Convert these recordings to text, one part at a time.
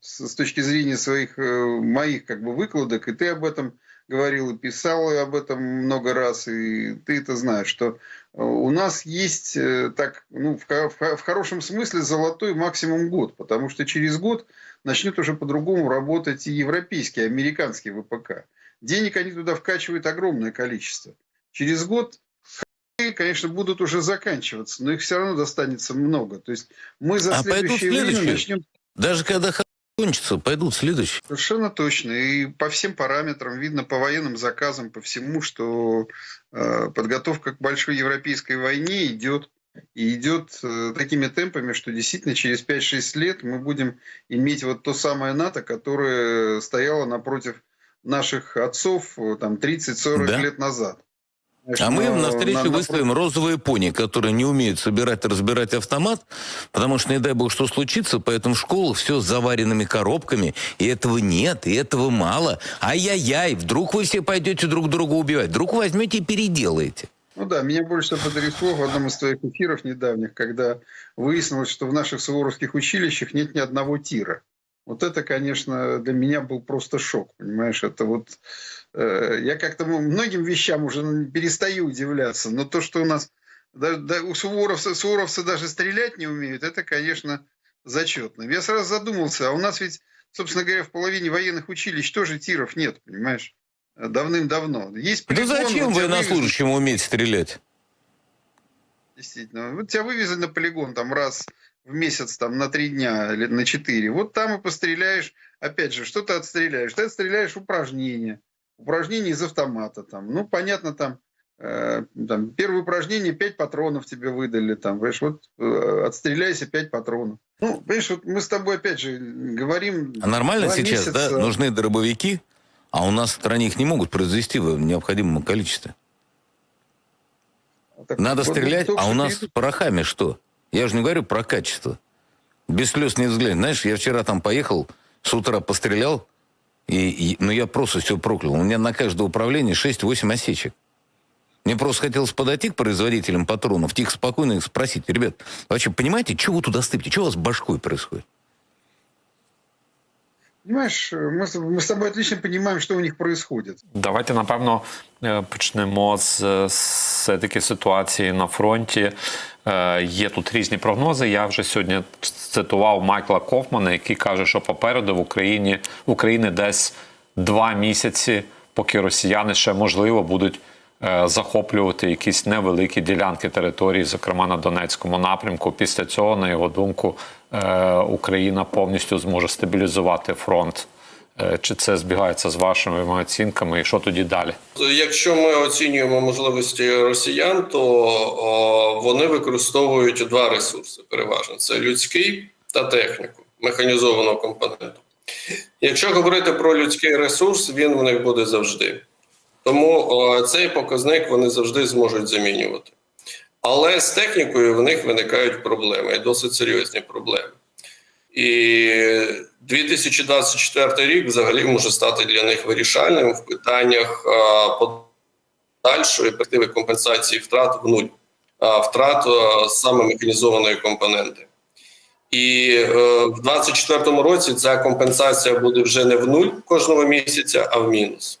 с, с точки зрения своих э, моих как бы выкладок, и ты об этом говорил и писал об этом много раз, и ты это знаешь, что э, у нас есть э, так, ну, в, в в хорошем смысле золотой максимум год, потому что через год начнет уже по-другому работать и европейский, и американский ВПК. Денег они туда вкачивают огромное количество. Через год конечно, будут уже заканчиваться, но их все равно достанется много. То есть мы за А следующее время начнем Даже когда кончится, пойдут следующие. Совершенно точно. И по всем параметрам видно, по военным заказам, по всему, что э, подготовка к большой европейской войне идет. И идет э, такими темпами, что действительно через 5-6 лет мы будем иметь вот то самое НАТО, которое стояло напротив наших отцов э, там 30-40 Да. лет назад. А мы им навстречу нам выставим розовые пони, которые не умеют собирать и разбирать автомат, потому что, не дай бог, что случится, поэтому в школах все с заваренными коробками, и этого нет, и этого мало. Ай-яй-яй, вдруг вы все пойдете друг друга убивать, вдруг возьмете и переделаете. Ну да, меня больше всего потрясло в одном из твоих эфиров недавних, когда выяснилось, что в наших суворовских училищах нет ни одного тира. Вот это, конечно, для меня был просто шок, понимаешь? Это вот э, я как-то многим вещам уже ну, перестаю удивляться, но то, что у нас да, да, у суворовцы, суворовцы даже стрелять не умеют, это, конечно, зачетно. Я сразу задумался, а у нас ведь, собственно говоря, в половине военных училищ тоже тиров нет, понимаешь? Давным-давно. Есть Да полигон, зачем вот тебя вывезли- уметь стрелять? Действительно. Вот тебя вывезли на полигон там раз в месяц, там на три дня или на четыре. Вот там и постреляешь. Опять же, что ты отстреляешь? Ты отстреляешь упражнения. Упражнения из автомата. Там. Ну, понятно, там, э, там первое упражнение 5 патронов тебе выдали. Там, понимаешь, вот э, отстреляйся 5 патронов. Ну, понимаешь, вот мы с тобой опять же говорим... А нормально сейчас, да, месяца. нужны дробовики, а у нас в стране их не могут произвести в необходимом количестве. Так Надо вот стрелять, а у нас порохами что? Я же не говорю про качество. Без слез не взглянь. Знаешь, я вчера там поехал, с утра пострелял, и, и- ну я просто все проклял. У меня на каждое управление 6-8 осечек. Мне просто хотелось подойти к производителям патронов, тихо, спокойно их спросить, ребят, вообще понимаете, что вы туда стыпите, что у вас башкой происходит? Понимаешь, мы, с- мы с тобой отлично понимаем, что у них происходит. Давайте напевно е, почнемо з е, все-таки ситуації на фронті. Е, Є тут різні прогнози. Я вже сьогодні цитував Майкла Кофмана, який каже, що попереду в Україні в Україні десь два місяці, поки росіяни ще можливо будуть е, захоплювати якісь невеликі ділянки території, зокрема на Донецькому напрямку. Після цього, на його думку, Україна повністю зможе стабілізувати фронт. Е, Чи це збігається з вашими оцінками, і що тоді далі? Якщо ми оцінюємо можливості росіян, то вони використовують два ресурси переважно: це людський та техніку, механізованого компоненту. Якщо говорити про людський ресурс, він в них буде завжди. Тому цей показник вони завжди зможуть замінювати. Але з технікою в них виникають проблеми, і досить серйозні проблеми. І 2024 рік взагалі може стати для них вирішальним в питаннях подальшої перспективи компенсації втрат в нуль, втрат саме механізованої компоненти. І е, в 2024 році ця компенсація буде вже не в нуль кожного місяця, а в мінус.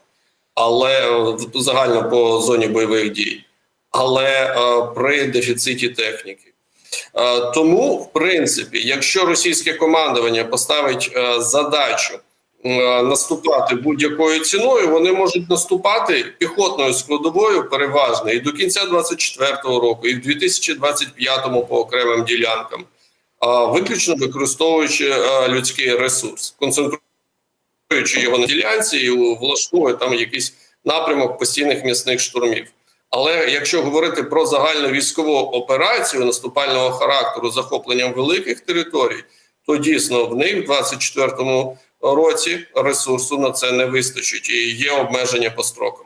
але е, загально по зоні бойових дій, але е, при дефіциті техніки. Е, тому, в принципі, якщо російське командування поставить задачу наступати будь-якою ціною, вони можуть наступати піхотною складовою переважно і до кінця 2024 року, і в 2025 по окремим ділянкам, виключно використовуючи людський ресурс, концентруючи його на ділянці і влаштовує там якийсь напрямок постійних міцних штурмів. Але якщо говорити про загальну військову операцію наступального характеру захопленням великих територій, то дійсно в них в 24-му році ресурсу на це не вистачить, і є обмеження по строкам.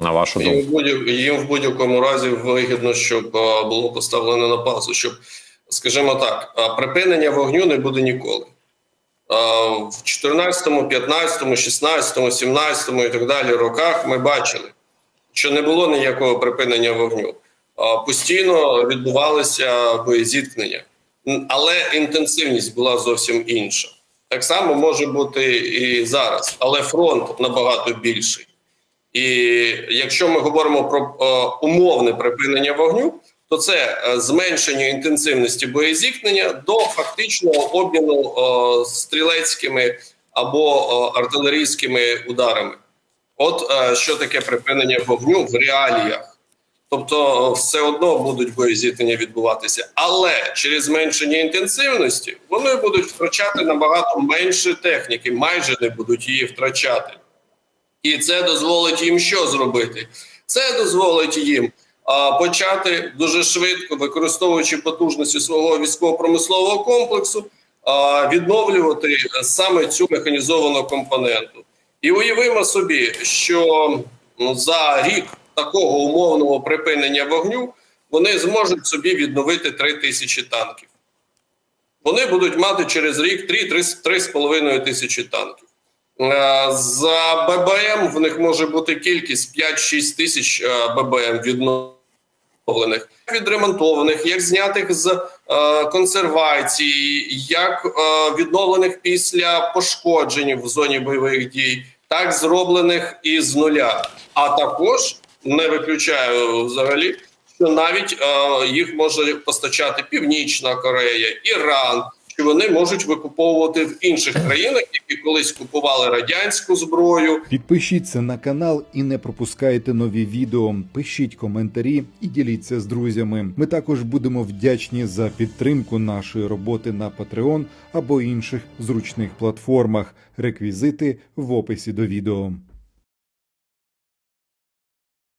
На вашу думку. Їм в, будь- їм в будь-якому разі вигідно, щоб а, було поставлено на паузу, щоб, скажімо так, а, припинення вогню не буде ніколи. А, В 14, 15, 16, 17 і так далі роках ми бачили, що не було ніякого припинення вогню. А, Постійно відбувалися боєзіткнення, але інтенсивність була зовсім інша. Так само може бути і зараз, але фронт набагато більший. І якщо ми говоримо про е, умовне припинення вогню, то це е, зменшення інтенсивності боєзіткнення до фактичного обміну е, стрілецькими або е, артилерійськими ударами. От е, що таке припинення вогню в реаліях. Тобто, е, все одно будуть боєзіткнення відбуватися, але через зменшення інтенсивності вони будуть втрачати набагато менше техніки, майже не будуть її втрачати. І це дозволить їм що зробити? Це дозволить їм а, почати дуже швидко, використовуючи потужності свого військово-промислового комплексу, а, відновлювати саме цю механізовану компоненту. І уявимо собі, що ну, за рік такого умовного припинення вогню вони зможуть собі відновити 3 тисячі танків. Вони будуть мати через рік 3-3,5 тисячі танків. Е, За ББМ в них може бути кількість 5-6 тисяч е, ББМ відновлених, відремонтованих, як знятих з е, консервації, як відновлених після пошкоджень в зоні бойових дій, так зроблених із нуля. А також не виключаю взагалі, що навіть їх може постачати Північна Корея, Іран. Що вони можуть викуповувати в інших країнах, які колись купували радянську зброю, Підпишіться на канал і не пропускайте нові відео. Пишіть коментарі і діліться з друзями. Ми також будемо вдячні за підтримку нашої роботи на Patreon або інших зручних платформах. Реквізити в описі до відео.